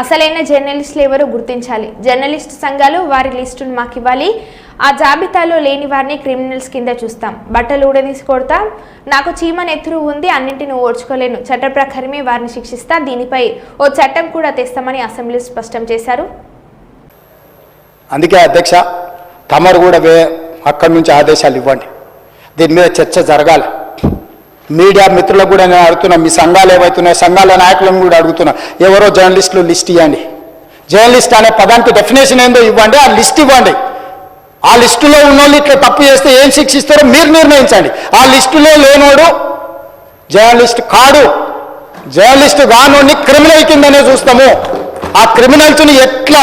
అసలైన జర్నలిస్టులు ఎవరో గుర్తించాలి. జర్నలిస్టు సంఘాలు వారి లిస్టును మాకు ఇవ్వాలి ఆ జాబితాలో లేని వారిని క్రిమినల్స్ కింద చూస్తాం. బట్టలు ఊడదీసి కొడతాం. నాకు చీమ నెత్తురు ఉంది అన్నింటిని ఓడ్చుకోలేను. చట్ట ప్రకారమే వారిని శిక్షిస్తా దీనిపై ఓ చట్టం కూడా తెస్తామని అసెంబ్లీ స్పష్టం చేశారు. అందుకే అధ్యక్ష తమరు కూడా అక్కడి నుంచి ఆదేశాలు ఇవ్వండి. దీని మీద చర్చ జరగాలి. మీడియా మిత్రులకు కూడా నేను అడుగుతున్నా మీ సంఘాలు ఏవైతున్నాయి సంఘాల నాయకులను కూడా అడుగుతున్నా ఎవరో జర్నలిస్టులు లిస్ట్ ఇవ్వండి. జర్నలిస్ట్ అనే పదానికి డెఫినేషన్ ఏందో ఇవ్వండి ఆ లిస్ట్ ఇవ్వండి. ఆ లిస్టులో ఉన్నోళ్ళు ఇట్లా తప్పు చేస్తే ఏం శిక్షిస్తారో మీరు నిర్ణయించండి. ఆ లిస్టులో లేనోడు జర్నలిస్ట్ కాడు. జర్నలిస్ట్ గానోడిని క్రిమినల్ కిందనే చూస్తాము. ఆ క్రిమినల్స్ని ఎట్లా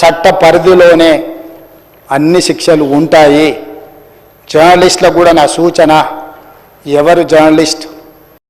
చట్ట పరిధిలోనే అన్ని శిక్షలు ఉంటాయి. జర్నలిస్టులకు కూడా నా సూచన ఎవరు జర్నలిస్ట్